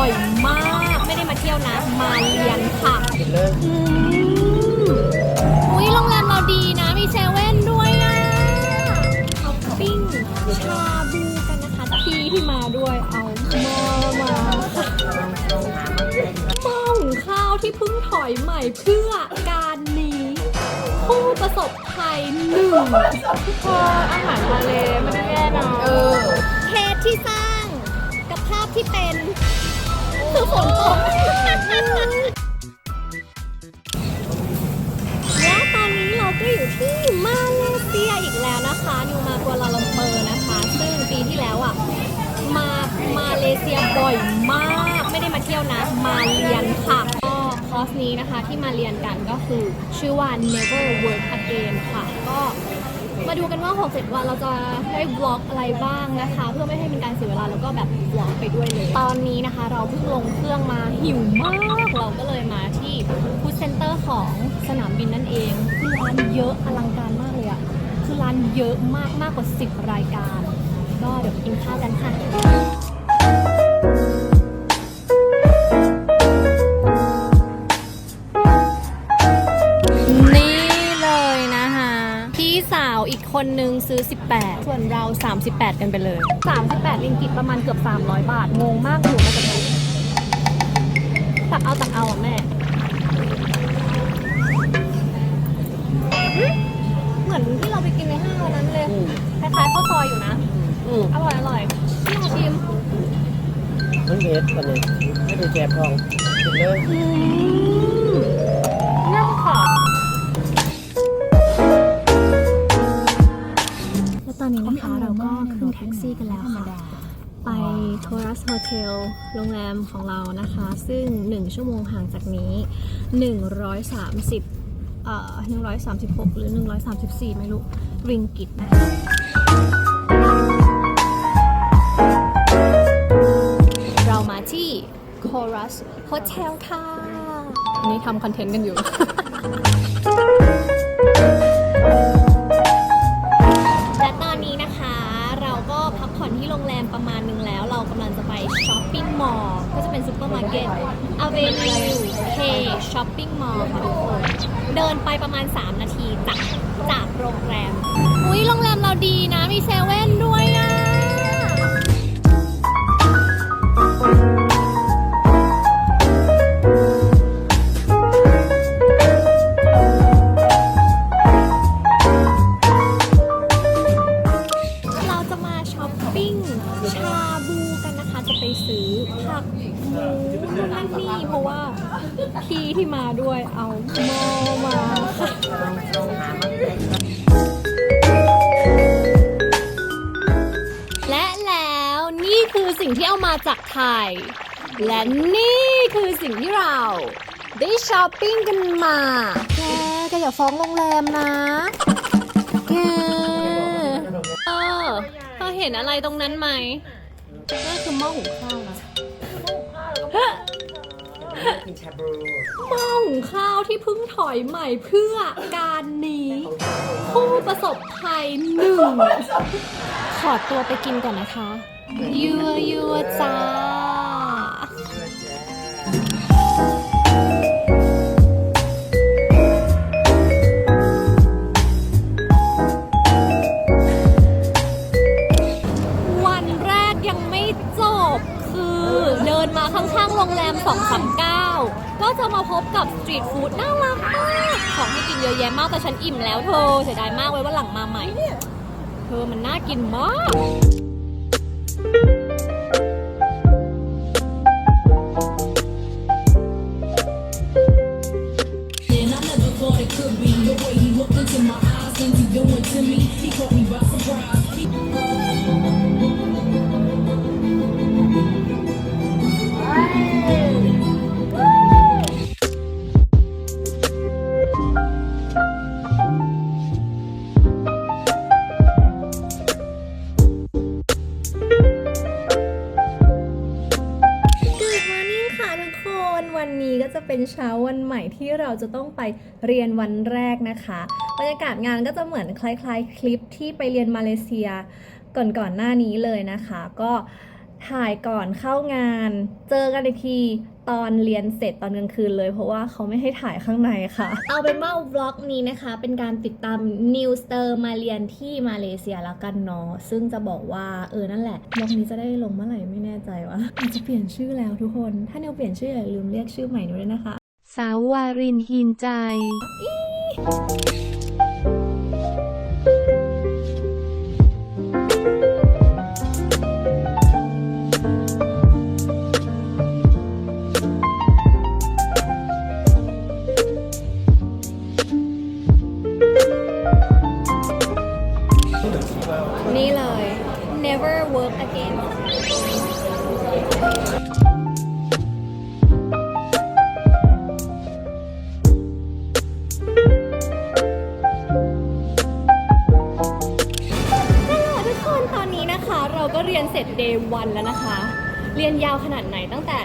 บ่อยมาก ไม่ได้มาเที่ยวนะ มาเรียนค่ะกินเลยอืมอุ้ยโรงแรมเราดีนะ มีเซเว่นด้วยอะช้อปปิ้งชาบูกันนะคะพี่ที่มาด้วยเอาหม้อมาค่ะหม้อหุงข้าวที่เพิ่งถอยใหม่เพื่อการนี้ผู้ประสบภัยหนึ่งพออาหารทะเลไม่ได้แย่นะเออเคสที่สร้าง คือฝนตกและตอนนี้เราก็อยู่ที่มาเลเซียอีกแล้วนะคะนิวมากัวลาลัมเปอร์นะคะ ซึ่งปีที่แล้วอะ มามาเลเซียบ่อยมาก ไม่ได้มาเที่ยวนะ มาเรียนค่ะ ก็คอร์สนี้นะคะที่มาเรียนกันก็คือชื่อว่า never work again ค่ะก็ มาดูกันว่า 67 วันเราจะได้บล็อกอะไรบ้างนะคะ เพื่อไม่ให้เป็นการเสียเวลาแล้วก็แบบบล็อกไปด้วยเลย ตอนนี้นะคะ เราเพิ่งลงเครื่องมาหิวมาก เราก็เลยมาที่ฟู้ดเซ็นเตอร์ของสนามบินนั่นเองคือร้านเยอะอลังการมากเลยอะคือร้านเยอะมากมากกว่า 10 รายการ ก็เดี๋ยวไปกินข้าวกันค่ะ คนนึงซื้อ 18 ส่วนเรา 38 กันไปเลย 38 ลิงกิตประมาณเกือบ 300 บาท งงมากอยู่มาจากไหนตักเอาตักเอาอะแม่อื้อเหมือนที่เราไปกินในห้างวันนั้นเลย คล้ายๆข้าวซอยอยู่นะ อืมอร่อยอร่อยพี่ลองชิมมันเห็ดกันเลยไม่ได้แกะทองกินเลย อืม อนนี้นะคะเราก็ขึ้นแท็กซี่กันแล้วค่ะ ไปโทรัสโฮเทลโรงแรมของเรานะคะ ซึ่ง 1 ชั่วโมงห่างจากนี้ 130เอ่อ136 หรือ 134 ไม่รู้ ริงกิตนะคะเรามาที่โครัสโฮเทลค่ะอันนี้ทำคอนเทนต์กันอยู่ ปิ้งมอลล์ค่ะทุกคนเดินไปประมาณ 3 นาทีจากจากโรงแรม อุ้ยโรงแรมเราดีนะ มีเซเว่น ด้วยเอาหม้อมาและแล้วนี่คือสิ่งที่เอามาจากไทย และนี่คือสิ่งที่เรา ได้ช้อปปิ้งกันมา แกแกอย่าฟ้องโรงแรมนะ แกเออเธอเห็นอะไรตรงนั้นไหมนั่นคือหม้อหุงข้าวนะ กินชาบูหม้อหุงข้าวที่เพิ่งถอยใหม่เพื่อการนี้ ผู้ประสบภัยหนึ่ง ขอตัวไปกินก่อนนะคะ ยัวยัวจ้า วันแรกยังไม่จบ คือเดินมาข้างๆโรงแรม239ก็ จะมาพบกับสตรีทฟู้ดน่ารักมากของให้กินเยอะแยะมากแต่ฉันอิ่มแล้วเธอเสียดายมากไว้ว่าหลังมาใหม่ เธอมันน่ากินมาก เราจะต้องไปเรียนวันแรกนะคะบรรยากาศงานก็จะเหมือนคล้ายๆ คลิปที่ไปเรียนมาเลเซียก่อนๆหน้านี้เลยนะคะ ก็ถ่ายก่อนเข้างาน เจอกันอีกทีตอนเรียนเสร็จตอนกลางคืนเลยเพราะว่าเขาไม่ให้ถ่ายข้างในค่ะ เอาเป็นว่าบล็อกนี้นะคะ เป็นการติดตามนิวสเตอร์มาเรียนที่มาเลเซียแล้วกันเนาะซึ่งจะบอกว่าเออนั่นแหละบล็อกนี้จะได้ลงเมื่อไหร่ไม่แน่ใจว่าอาจจะเปลี่ยนชื่อแล้วทุกคน ถ้านิวเปลี่ยนชื่ออย่าลืมเรียกชื่อใหม่นิวด้วยนะคะ สาววารินหินใจนี่เลย never work again เราก็เรียนเสร็จ day 1แล้วนะคะ เรียนยาวขนาดไหนตั้งแต่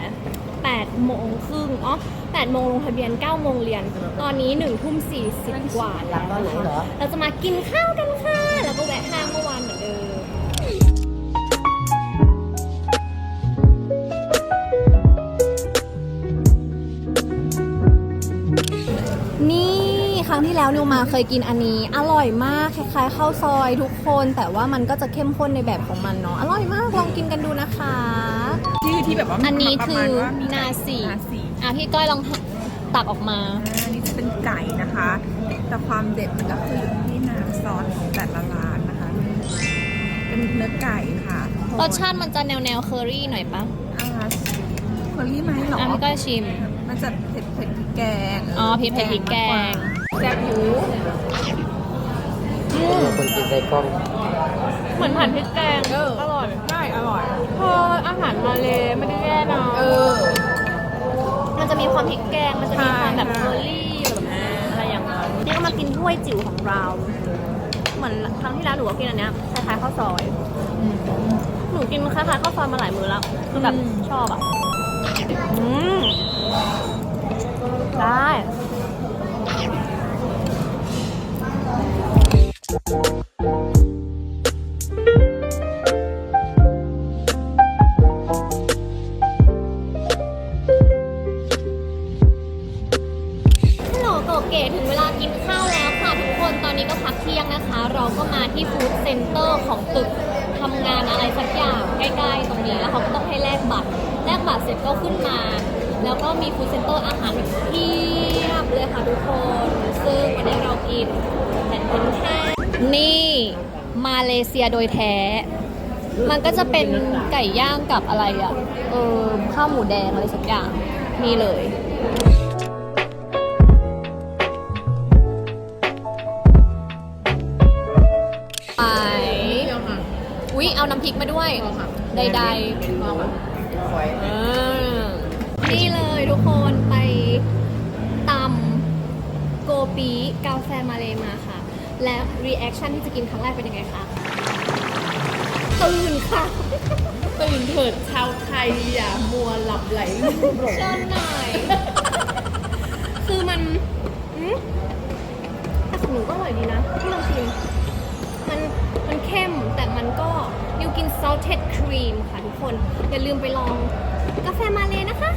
8โมงครึ่งอ๋อ8โมงลงทะเบียน9โมงเรียน ตอนนี้1ทุ่ม40กว่าแล้วตอนไหนนะคะเหรอเราจะมากินข้าว รั้งที่แล้วนิวมาเคยกินอันนี้ อร่อยมากคล้ายๆข้าวซอยทุกคน แต่ว่ามันก็จะเข้มข้นในแบบของมันเนาะอร่อยมากลองกินกันดูนะคะ ชื่อที่แบบว่าอันนี้ประคืมาอณว่ามีนาสีนาสีอะพี่ก้อยลองตักออกมาอ่าอันนี้จะเป็นไก่นะคะ แต่ความเด็ดมันก็คืออยู่ที่น้ำซอสของแต่ละร้านนะคะ เป็นเนื้อไก่ค่ะรสชาติมันจะแนวแนวเคอรี่หน่อยปะอ่าเคอรี่ไหมเหรออะพี่ก้อยชิม มันจะเผ็ดเผ็ดพริกแกงอ๋อพริกเผ็ดพริกแกง แซ่บหมูคนกินใส่กล้อง เหมือนผัดพริกแกงเออ อร่อยใช่อร่อยพออาหารมาเลยไม่ได้แย่นะเออ มันจะมีความพริกแกง มันจะมีความแบบใช่เคอรี่แบบอะไรอย่างนั้นนี่ก็มากินถ้วยจิ๋วของเรา เหมือนครั้งที่แล้วหนูก็กินอันเนี้ยคล้ายๆข้าวซอย หนูกินคล้ายๆข้าวซอยมาหลายมื้อแล้ว คือแบบชอบอะ อืมได้ ฮัลโหลโก เกถึงเวลากินข้าวแล้วค่ะทุกคนตอนนี้ก็พักเที่ยงนะคะ เราก็มาที่ฟู้ดเซ็นเตอร์ของตึกทำงานอะไรสักอย่างใกล้ๆตรงนี้แล้วเขาก็ต้องให้แลกบัตรแลกบัตรเสร็จก็ขึ้นมา แล้วก็มีฟู้ดเซ็นเตอร์อาหารแบบเพียบเลยค่ะทุกคน ซึ่งวันนี้เรากินแต่เป็นแค่ นี่มาเลเซียโดยแท้ มันก็จะเป็นไก่ย่างกับอะไรอะ่ะ เออข้าวหมูแดงอะไรสักอย่างนี่เลยไปอุ๊ย เอาน้ำพริกมาด้วย ใดๆเออนี่เลยทุกคนไปตำโกปีกาแฟมาเลยมาค่ะ และรีแอคชั่นที่จะกินครั้งแรกเป็นยังไงคะตื่นค่ะตื่นเถิดชาวไทยอย่ามัวหลับไหลลุ่มหลงเชิญหน่อย คือมันอืมแต่ของหนูก็อร่อยดีนะที่ลองชิมมันมันเข้มแต่มันก็ยูกิน salted cream ค่ะทุกคน อย่าลืมไปลองกาแฟมาเลยนะคะ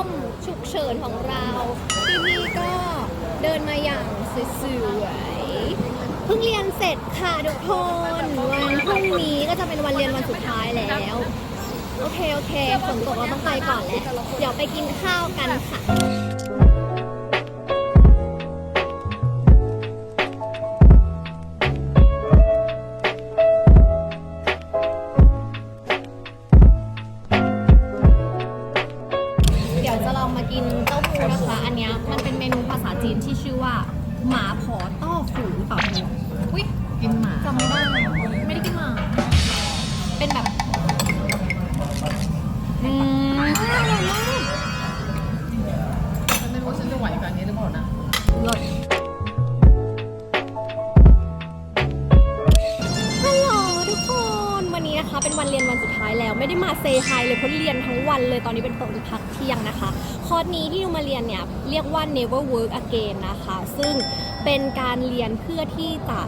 ่มฉุกเฉินของเราที่นี่ก็เดินมาอย่างสวยๆเพิ่งเรียนเสร็จค่ะทุกคนวันพรุ่งนี้ก็จะเป็นวันเรียนวันสุดท้ายแล้ว โอเคโอเคฝนตกเราต้องไปก่อนแล้วเดี๋ยวไปกินข้าวกันค่ะ นะคะเป็นวันเรียนวันสุดท้ายแล้วไม่ได้มาเซฮายเลยเพราะเรียนทั้งวันเลยตอนนี้เป็นตอนพักเที่ยงนะคะคอร์สนี้ที่เรามาเรียนเนี่ยเรียกว่า never work again นะคะ ซึ่งเป็นการเรียนเพื่อที่จะ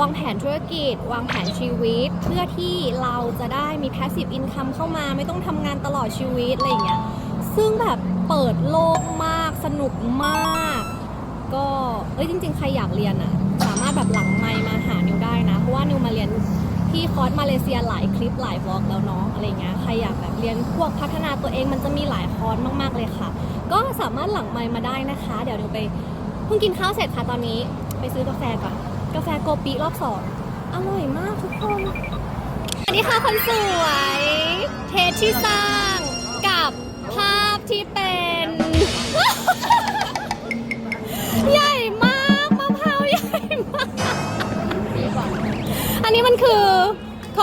วางแผนธุรกิจ วางแผนชีวิต เพื่อที่เราจะได้มี passive income เข้ามาไม่ต้องทำงานตลอดชีวิตอะไรอย่างเงี้ยซึ่งแบบเปิดโลกมากสนุกมาก ก็เอ้ยจริง ๆ ใครอยากเรียนอะสามารถแบบหลังไมค์มาหานิวได้นะ เพราะว่านิวมาเรียน ที่คอร์สมาเลเซียหลายคลิปหลายวอล์กแล้วเนาะอะไรเงี้ยใครอยากแบบเรียนพวกพัฒนาตัวเองมันจะมีหลายคอร์สมากๆเลยค่ะ ก็สามารถหลังไมมาได้นะคะ เดี๋ยวนิวไปเพิ่งกินข้าวเสร็จค่ะตอนนี้ ไปซื้อกาแฟก่อนกาแฟโกปีรอบสองอร่อยมากทุกคนอันนี้ค่ะคนสวย เทสที่สร้างกับภาพที่เป็น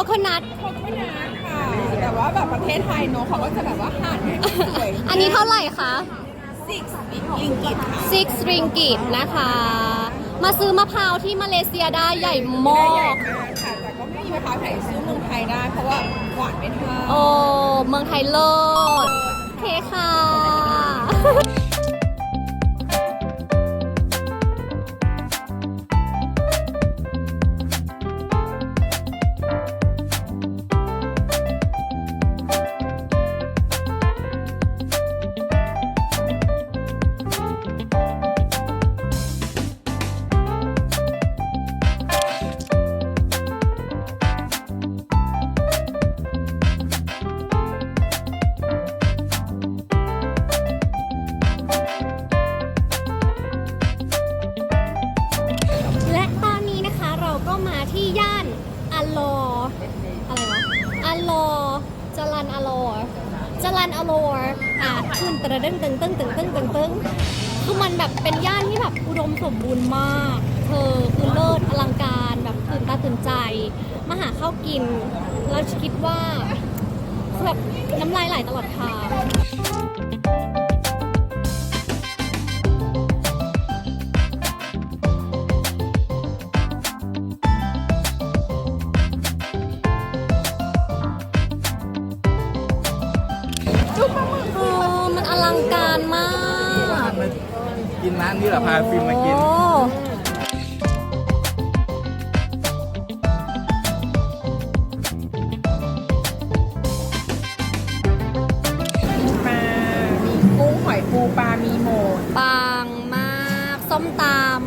คโคนัทเขาก็ไม่นานค่ะ แต่ว่าแบบประเทศไทยเนอะเขาก็จะแบบว่าหั่นให้มันสวยอันนี้เท่าไหร่คะ six ลิงกิตค่ะ6 ringgit นะคะ มาซื้อมะพร้าวที่มาเลเซียได้ใหญ่มากใหญ่มากค่ะ แต่ก็ไม่มีมะพร้าวไหนซื้อเมืองไทยได้ เพราะว่าหวานไม่เท่า โอ้เมืองไทยเลิศโอเคค่ะและ เธอคือเลิศอลังการแบบตื่นตาตื่นใจมาหาข้าวกิน แล้วคิดว่าแบบน้ำลายไหลตลอดทางเออมันอลังการมาก กินร้านนี้เหรอพาฟิล์มมากิน โอ้ มตำ